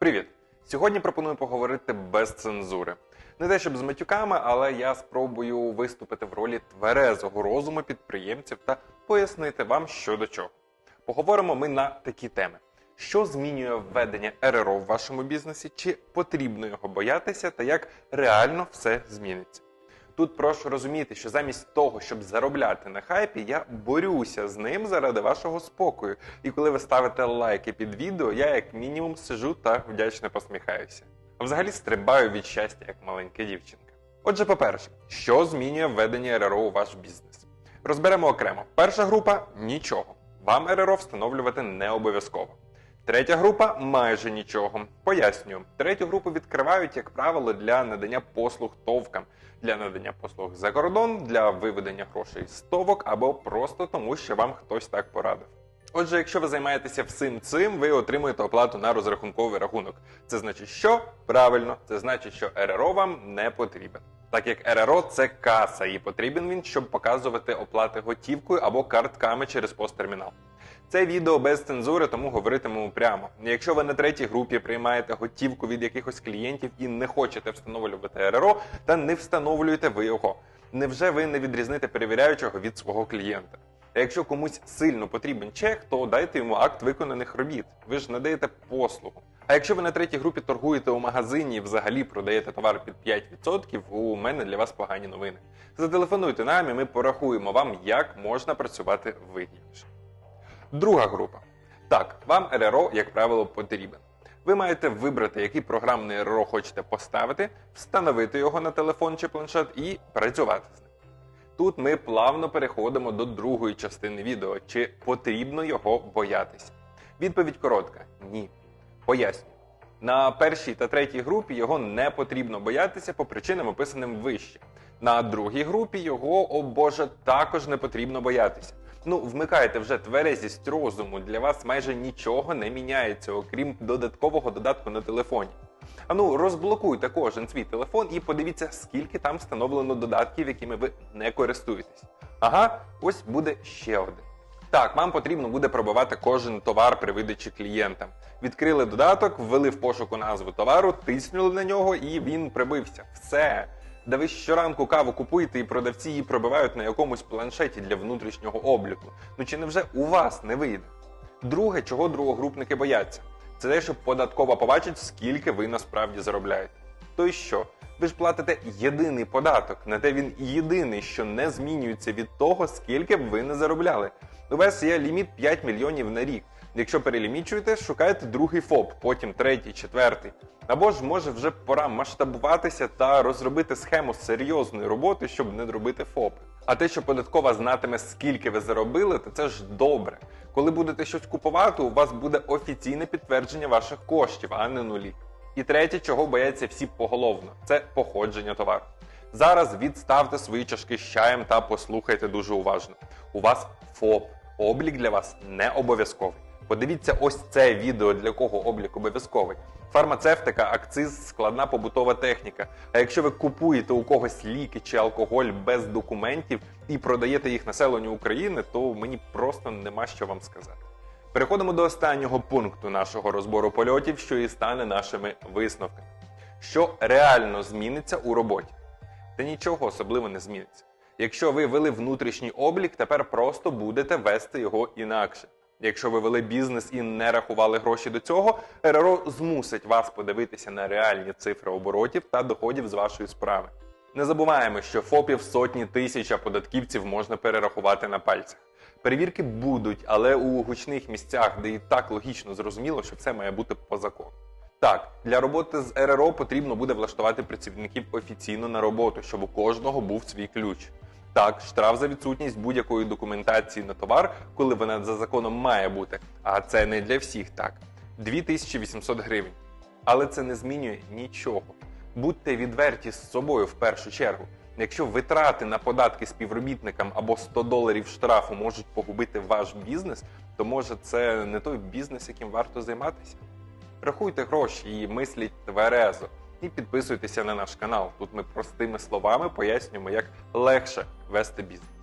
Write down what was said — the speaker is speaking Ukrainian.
Привіт! Сьогодні пропоную поговорити без цензури. Не те, щоб з матюками, але я спробую виступити в ролі тверезого розуму підприємців та пояснити вам, що до чого. Поговоримо ми на такі теми: що змінює введення РРО в вашому бізнесі, чи потрібно його боятися, та як реально все зміниться. Тут прошу розуміти, що замість того, щоб заробляти на хайпі, я борюся з ним заради вашого спокою. І коли ви ставите лайки під відео, я як мінімум сижу та вдячно посміхаюся. А взагалі стрибаю від щастя, як маленька дівчинка. Отже, по-перше, що змінює введення РРО у ваш бізнес? Розберемо окремо. Перша група нічого. Вам РРО встановлювати не обов'язково. Третя група майже нічого. Пояснюю, третю групу відкривають, як правило, для надання послуг товкам, для надання послуг за кордон, для виведення грошей з товок або просто тому, що вам хтось так порадив. Отже, якщо ви займаєтеся всім цим, ви отримуєте оплату на розрахунковий рахунок. Це значить, що правильно, це значить, що РРО вам не потрібен. Так як РРО це каса, і потрібен він, щоб показувати оплати готівкою або картками через посттермінал. Це відео без цензури, тому говоритимемо прямо. Якщо ви на третій групі приймаєте готівку від якихось клієнтів і не хочете встановлювати РРО, та не встановлюєте ви його. Невже ви не відрізните перевіряючого від свого клієнта? Якщо комусь сильно потрібен чек, то дайте йому акт виконаних робіт. Ви ж надаєте послугу. А якщо ви на третій групі торгуєте у магазині і взагалі продаєте товар під 5%, у мене для вас погані новини. Зателефонуйте нам і ми порахуємо вам, як можна працювати вигідніше. Друга група. Так, вам РРО, як правило, потрібен. Ви маєте вибрати, який програмний РРО хочете поставити, встановити його на телефон чи планшет і працювати з ним. Тут ми плавно переходимо до другої частини відео, чи потрібно його боятися. Відповідь коротка: ні. Пояснюю. На першій та третій групі його не потрібно боятися по причинам, описаним вище. На другій групі його, о Боже, також не потрібно боятися. Ну, вмикайте вже тверезість розуму, для вас майже нічого не міняється, окрім додаткового додатку на телефоні. А ну, розблокуйте кожен свій телефон і подивіться, скільки там встановлено додатків, якими ви не користуєтесь. Ага, ось буде ще один. Так, вам потрібно буде пробивати кожен товар при видачі клієнтам. Відкрили додаток, ввели в пошуку назву товару, тиснули на нього і він прибився. Все. Да ви щоранку каву купуєте і продавці її пробивають на якомусь планшеті для внутрішнього обліку. Ну чи невже у вас не вийде? Друге, чого другогрупники бояться, це те, що податкова побачить, скільки ви насправді заробляєте. То й що? Ви ж платите єдиний податок, на те він єдиний, що не змінюється від того, скільки б ви не заробляли. У вас є ліміт 5 мільйонів на рік. Якщо перелімічуєте, шукайте другий ФОП, потім третій, четвертий. Або ж може вже пора масштабуватися та розробити схему серйозної роботи, щоб не зробити ФОП. А те, що податкова знатиме, скільки ви заробили, то це ж добре. Коли будете щось купувати, у вас буде офіційне підтвердження ваших коштів, а не нулі. І третє, чого бояться всі поголовно, це походження товару. Зараз відставте свої чашки з чаєм та послухайте дуже уважно. У вас ФОП. Облік для вас не обов'язковий. Подивіться ось це відео, для кого облік обов'язковий. Фармацевтика, акциз, складна побутова техніка. А якщо ви купуєте у когось ліки чи алкоголь без документів і продаєте їх населенню України, то мені просто нема що вам сказати. Переходимо до останнього пункту нашого розбору польотів, що і стане нашими висновками. Що реально зміниться у роботі? Та нічого особливо не зміниться. Якщо ви вели внутрішній облік, тепер просто будете вести його інакше. Якщо ви вели бізнес і не рахували гроші до цього, РРО змусить вас подивитися на реальні цифри оборотів та доходів з вашої справи. Не забуваємо, що ФОПів сотні тисяч податківців можна перерахувати на пальцях. Перевірки будуть, але у гучних місцях, де і так логічно зрозуміло, що це має бути по закону. Так, для роботи з РРО потрібно буде влаштувати працівників офіційно на роботу, щоб у кожного був свій ключ. Так, штраф за відсутність будь-якої документації на товар, коли вона за законом має бути. А це не для всіх так. 2800 гривень. Але це не змінює нічого. Будьте відверті з собою в першу чергу. Якщо витрати на податки співробітникам або 100 доларів штрафу можуть погубити ваш бізнес, то може це не той бізнес, яким варто займатися. Рахуйте гроші і мисліть тверезо. І підписуйтеся на наш канал. Тут ми простими словами пояснюємо, як легше вести бізнес.